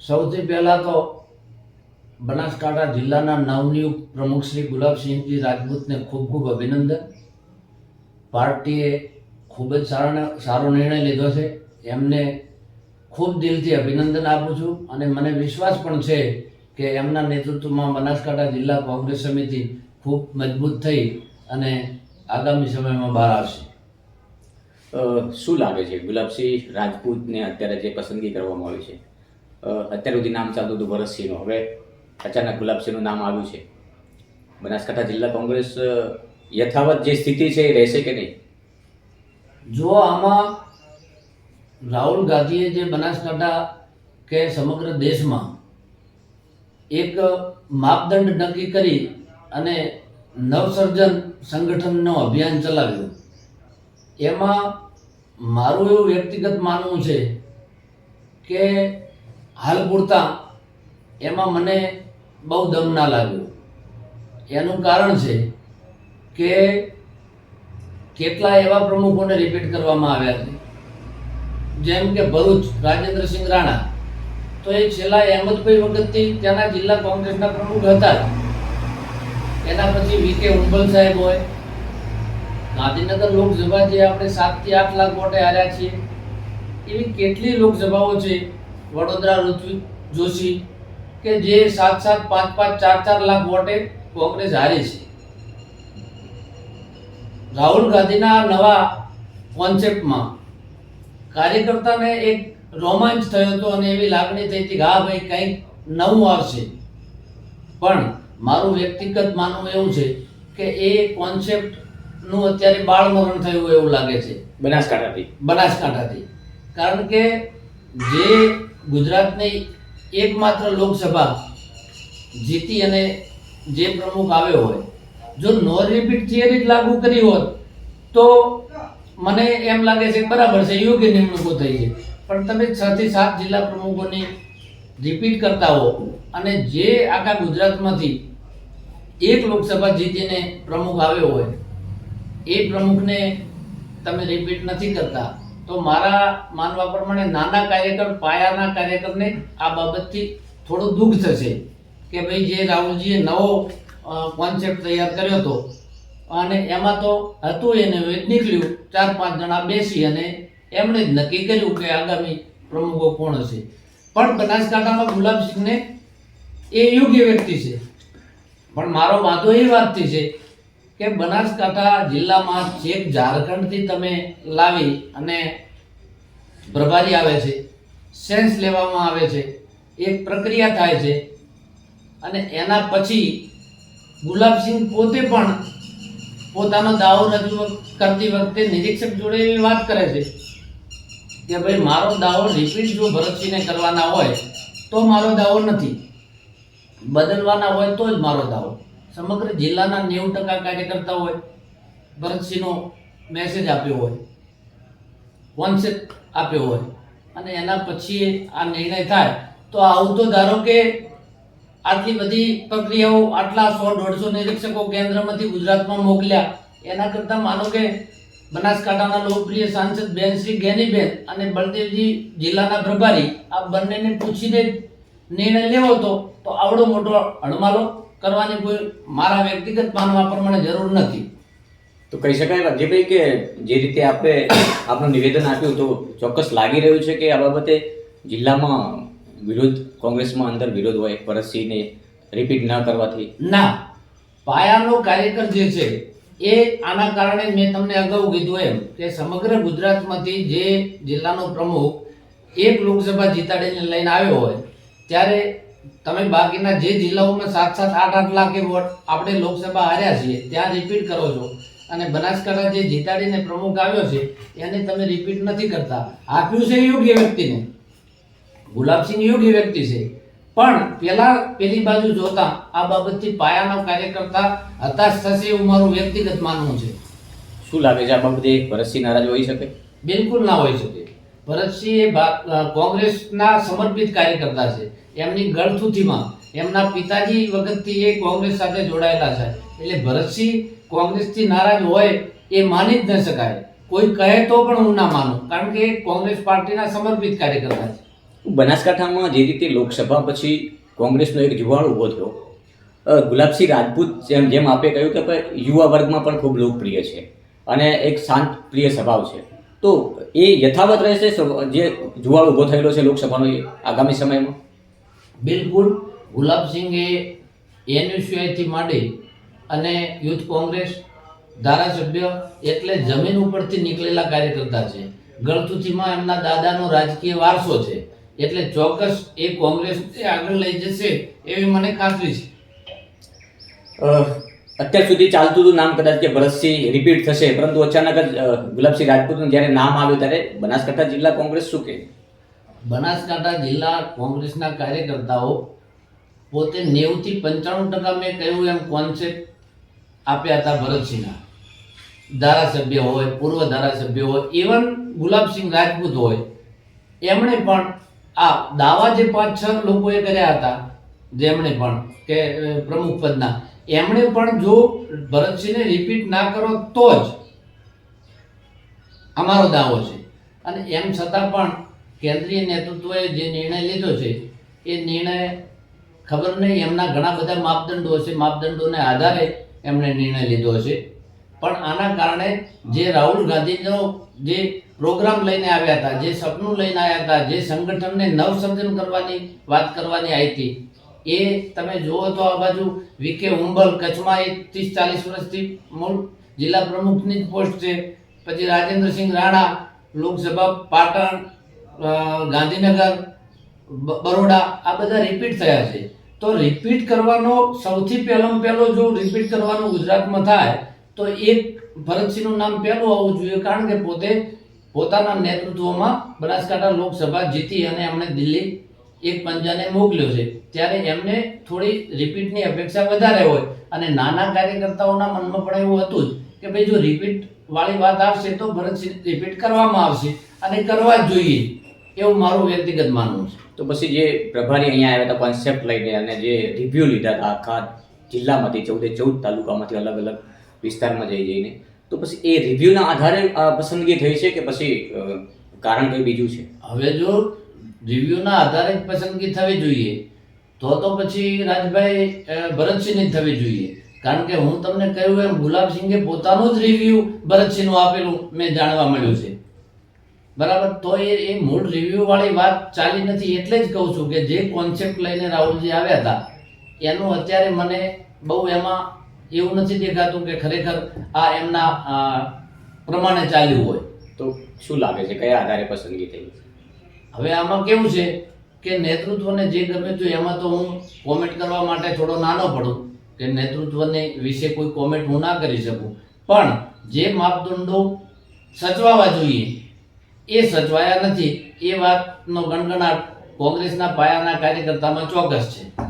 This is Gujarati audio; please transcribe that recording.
સૌથી પહેલાં તો બનાસકાંઠા જિલ્લાના નવનિયુક્ત પ્રમુખ શ્રી ગુલાબસિંહજી રાજપૂતને ખૂબ ખૂબ અભિનંદન. પાર્ટીએ ખૂબ જ સારા સારો નિર્ણય લીધો છે. એમને ખૂબ દિલથી અભિનંદન આપું છું અને મને વિશ્વાસ પણ છે કે એમના નેતૃત્વમાં બનાસકાંઠા જિલ્લા કોંગ્રેસ સમિતિ ખૂબ મજબૂત થઈ અને આગામી સમયમાં બહાર આવશે. શું લાગે છે? ગુલાબસિંહ રાજપૂતને અત્યારે જે પસંદગી કરવામાં આવી છે? અત્યાર સુધી નામ ચાલતું હતું ભરતસિંહનું હવે અચાનક ગુલાબસિંહનું નામ આવ્યું છે. બનાસકાંઠા જિલ્લા કોંગ્રેસ યથાવત જે સ્થિતિ છે એ રહેશે કે નહીં? જો આમાં રાહુલ ગાંધીએ જે બનાસકાંઠા કે સમગ્ર દેશમાં એક માપદંડ નક્કી કરી અને નવસર્જન સંગઠનનો અભિયાન ચલાવ્યું. એમાં મારું એવું વ્યક્તિગત માનવું છે કે હાલ પૂરતા. એમાં મને બહુ દમ ના લાગ્યો. એનું કારણ છે કે કેટલા એવા પ્રમુખોને રિપીટ કરવામાં આવ્યા છે. જેમ કે ભરૂચ રાજેન્દ્રસિંહ રાણા. તો એ છેલ્લા અહેમદભાઈ વખતથી ત્યાંના જિલ્લા કોંગ્રેસના પ્રમુખ હતા એના પછી વી કે ઉંબલ સાહેબ હોય. ગાંધીનગર લોકસભા જે આપણે સાતથી આઠ લાખ વોટે હાર્યા છીએ. એવી કેટલી લોકસભાઓ છે વડોદરા ઋત્વિક જોશી કે જે સાત સાત પાંચ પાંચ ચાર ચાર લાખ વોટે કોંગ્રેસ હારી છે. રાહુલ ગાંધીના નવા કોન્સેપ્ટમાં કાર્યકર્તાને એક રોમાંચ થયો હતો અને એવી લાગણી થઈ હતી કે હા ભાઈ કંઈક નવું આવશે. પણ મારું વ્યક્તિગત માનવું એવું છે કે એ કોન્સેપ્ટનું અત્યારે બાળમરણ થયું એવું લાગે છે. બનાસકાંઠાથી. બનાસકાંઠાથી. કારણ કે જે ગુજરાતની એકમાત્ર લોકસભા જીતી અને જે પ્રમુખ આવ્યો હોય, જો નો રિપીટ થિયરી જ લાગુ કરી હોત, તો મને એમ લાગે છે બરાબર છે, યોગ્ય નિમણૂકો થઈ છે. પણ તમે છ થી સાત જિલ્લા પ્રમુખોની રિપીટ કરતા હો અને જે આખા ગુજરાતમાંથી એક લોકસભા જીતીને પ્રમુખ આવ્યો હોય, એ પ્રમુખને તમે રિપીટ નથી કરતા. તો મારા માનવા પ્રમાણે નાના કાર્યકર, પાયાના કાર્યકરને આ બાબતથી થોડું દુઃખ થશે કે ભાઈ જે રાહુલજીએ નવો કોન્સેપ્ટ તૈયાર કર્યો હતો. અને એમાં તો હતું એને નીકળ્યું. ચાર પાંચ જણા બેસી અને એમણે જ નક્કી કર્યું કે આગામી પ્રમુખો કોણ હશે. પણ બનાસકાંઠામાં ગુલાબસિંહને એ યોગ્ય વ્યક્તિ છે. પણ મારો વાંધો એ વાતથી છે કે બનાસકાંઠા જિલ્લામાં છેક ઝારખંડથી તમે લાવી અને પ્રભારી આવે છે, સેન્સ લેવામાં આવે છે, એક પ્રક્રિયા થાય છે અને એના પછી ગુલાબસિંહ પોતે પણ પોતાનો દાવો રજૂ કરતી વખતે નિરીક્ષક જોડે એવી વાત કરે છે કે ભાઈ, મારો દાવો રિપીટ જો ભરતસિંહને કરવાના હોય તો મારો દાવો નથી. બદલવાના હોય તો જ મારો દાવો. સમગ્ર જિલ્લાના નેવું ટકા કાર્યકર્તા હોય, ભરતસિંહનો મેસેજ આપ્યો હોય કોન્સેપ્ટ આપ્યો હોય, અને એના પછી આ નિર્ણય થાય, તો આવું તો ધારો કે આટલી બધી પ્રક્રિયાઓ આટલા સો, દોઢસો નિરીક્ષકો કેન્દ્રમાંથી ગુજરાતમાં મોકલ્યા, એના કરતાં માનો કે બનાસકાંઠાના લોકપ્રિય સાંસદ બેન શ્રી ગેનીબેન અને બળદેવજી જિલ્લાના પ્રભારી, આ બંનેને પૂછીને નિર્ણય લેવો હતો તો આવડો મોટો હડમાલો કરવાની કોઈ મારા વ્યક્તિગત માનવા પ્રમાણે જરૂર નથી. તો કહી શકાય રાજ્યભાઈ કે જે રીતે આપણે આપણું નિવેદન આપ્યું તો ચોક્કસ લાગી રહ્યું છે કે આ બાબતે જિલ્લામાં વિરોધ કોંગ્રેસમાં અંદર વિરોધ હોય પરસીને રિપીટ ન કરવાથી? ના. પાયાનો કાર્યકર જે છે એ આના કારણે મેં તમને અગાઉ કીધું એમ કે સમગ્ર ગુજરાતમાંથી જે જિલ્લાનો પ્રમુખ એક લોકસભા જીતાડીને લઈને આવ્યો હોય ત્યારે તમે બાકીના જે જિલ્લાઓમાં સાત સાત આઠ આઠ લાખ એ વોટ આપણે લોકસભા હાર્યા છીએ ત્યાં રિપીટ કરો છો. અને બનાસકાંઠા જે જીતાડીને પ્રમુખ આવ્યો છે એને તમે રિપીટ નથી કરતા. આપ્યું છે યોગ્ય વ્યક્તિને. ગુલાબસિંહ યોગ્ય વ્યક્તિ છે. પણ પેલા પેલી બાજુ જોતા આ બાબતથી પાયાનો કાર્યકર્તા હતાશ થશે એવું મારું વ્યક્તિગત માનવું છે. શું લાગે છે આ બાબતે ભરતસિંહ નારાજ હોઈ શકે? બિલકુલ ના હોઈ શકે. ભરતસિંહ એ કોંગ્રેસના સમર્પિત કાર્યકર્તા છે. એમની ગળથુથીમાં એમના પિતાજી વખતથી એ કોંગ્રેસ સાથે જોડાયેલા છે. એટલે ભરતસિંહ કોંગ્રેસથી નારાજ હોય એ માની જ ન શકાય. કોઈ કહે તો પણ હું ના માનું, કારણ કે એ કોંગ્રેસ પાર્ટીના સમર્પિત કાર્યકર્તા છે. બનાસકાંઠામાં જે રીતે લોકસભા પછી કોંગ્રેસનો એક જુવાળ ઊભો થયો. ગુલાબસિંહ રાજપૂત જેમ જેમ આપે કહ્યું કે યુવા વર્ગમાં પણ ખૂબ લોકપ્રિય છે. અને એક શાંત, પ્રિય સ્વભાવ છે. તો એ યથાવત રહેશે જે જુવાળ ઊભો થયેલો છે લોકસભાનો એ આગામી સમયમાં? બિલકુલ. ગુલાબસિંહે એનયુસીઆઈથી માંડી અને યુથ કોંગ્રેસ ધારાસભ્ય એટલે જમીન ઉપરથી નીકળેલા કાર્યકર્તા છે. ગળથુથીમાં એમના દાદાનો રાજકીય વારસો છે. એટલે ચોક્કસ એ કોંગ્રેસ આગળ લઈ જશે એવી મને ખાતરી છે. અ, અત્યાર સુધી ચાલતું હતું નામ કદાચ કે ભરતસિંહ રિપીટ થશે, પરંતુ અચાનક જ ગુલાબસિંહ રાજપૂતનું જ્યારે નામ આવ્યું ત્યારે બનાસકાંઠા જિલ્લા કોંગ્રેસ શું કહે? બનાસકાંઠા જિલ્લા કોંગ્રેસના કાર્યકર્તાઓ પોતે નેવુંથી પંચાણું ટકા મેં કહ્યું એમ કોન્સેપ્ટ આપ્યા હતા ભરતસિંહના. ધારાસભ્ય હોય, પૂર્વ ધારાસભ્ય હોય ઇવન ગુલાબસિંહ રાજપૂત હોય, એમણે પણ આ દાવા જે પાંચ છ લોકોએ કર્યા હતા, જેમણે પણ કે પ્રમુખ પદના એમણે પણ જો ભરતસિંહને રિપીટ ના કરો તો જ અમારો દાવો છે. અને એમ છતાં પણ કેન્દ્રીય નેતૃત્વએ જે નિર્ણય લીધો છે, એ નિર્ણય ખબર નહીં, એમના ઘણા બધા માપદંડો હશે. માપદંડોને આધારે એમણે નિર્ણય લીધો હશે. પણ આના કારણે જે રાહુલ ગાંધીનો જે પ્રોગ્રામ લઈને આવ્યા હતા, જે સપનું લઈને આવ્યા હતા, જે સંગઠનને નવસર્જન કરવાની વાત કરવાની આવી હતી એ તમે જુઓ તો આ બાજુ વીકે ઉંબલ કચ્છમાં એ ત્રીસ ચાલીસ વર્ષથી મૂળ જિલ્લા પ્રમુખની જ પોસ્ટ છે. પછી રાજેન્દ્રસિંહ રાણા લોકસભા પાટણ ગાંધીનગર બરોડા આ બધા રિપીટ થયા છે. તો રિપીટ કરવાનો સૌથી પહેલામાં પહેલો જો રિપીટ કરવાનું ગુજરાતમાં થાય, તો એક ભરતસિંહનું નામ પહેલું આવવું જોઈએ. કારણ કે પોતે પોતાના નેતૃત્વમાં બનાસકાંઠા લોકસભા જીતી અને એમણે દિલ્હી એક પંજાને મોકલ્યો છે. ત્યારે એમને થોડી રિપીટની અપેક્ષા વધારે હોય. અને નાના કાર્યકર્તાઓના મનમાં પણ એવું હતું જ કે ભાઈ જો રિપીટ વાળી વાત આવશે તો ભરતસિંહ રિપીટ કરવામાં આવશે અને કરવા જ જોઈએ. એવું મારું વ્યક્તિગત માનવું છે. તો પછી જે પ્રભારી અહીંયા આવ્યા હતા કોન્સેપ્ટ લઈને અને જે રિવ્યૂ લીધા હતા આખા જિલ્લામાંથી ચૌદે ચૌદ તાલુકામાંથી અલગ અલગ વિસ્તારમાં જઈ જઈને. તો પછી એ રિવ્યૂના આધારે પસંદગી થઈ છે કે પછી કારણ કંઈ બીજું છે? હવે જો રિવ્યુના આધારે જ પસંદગી થવી જોઈએ. તો તો પછી રાજભાઈ ભરતસિંહની થવી જોઈએ. કારણ કે હું તમને કહ્યું એમ, ગુલાબસિંહે પોતાનું જ રિવ્યુ ભરતસિંહનું આપેલું મેં જાણવા મળ્યું છે. બરાબર? તો એ એ મૂળ રિવ્યૂવાળી વાત ચાલી નથી એટલે જ કહું છું કે જે કોન્સેપ્ટ લઈને રાહુલજી આવ્યા હતા, એનું અત્યારે મને બહુ એમાં એવું નથી દેખાતું કે ખરેખર આ એમના પ્રમાણે ચાલ્યું હોય. તો શું લાગે છે? કયા આધારે પસંદગી થઈ? હવે આમાં કેવું છે કે નેતૃત્વને જે ગમે તો એમાં તો હું કોમેન્ટ કરવા માટે થોડો નાનો પડું કે નેતૃત્વને વિશે કોઈ કોમેન્ટ હું ના કરી શકું. પણ જે માપદંડો સચવાવા જોઈએ, એ સચવાયા નથી. એ વાતનો ગણગણાટ કોંગ્રેસના પાયાના કાર્યકર્તામાં ચોક્કસ છે.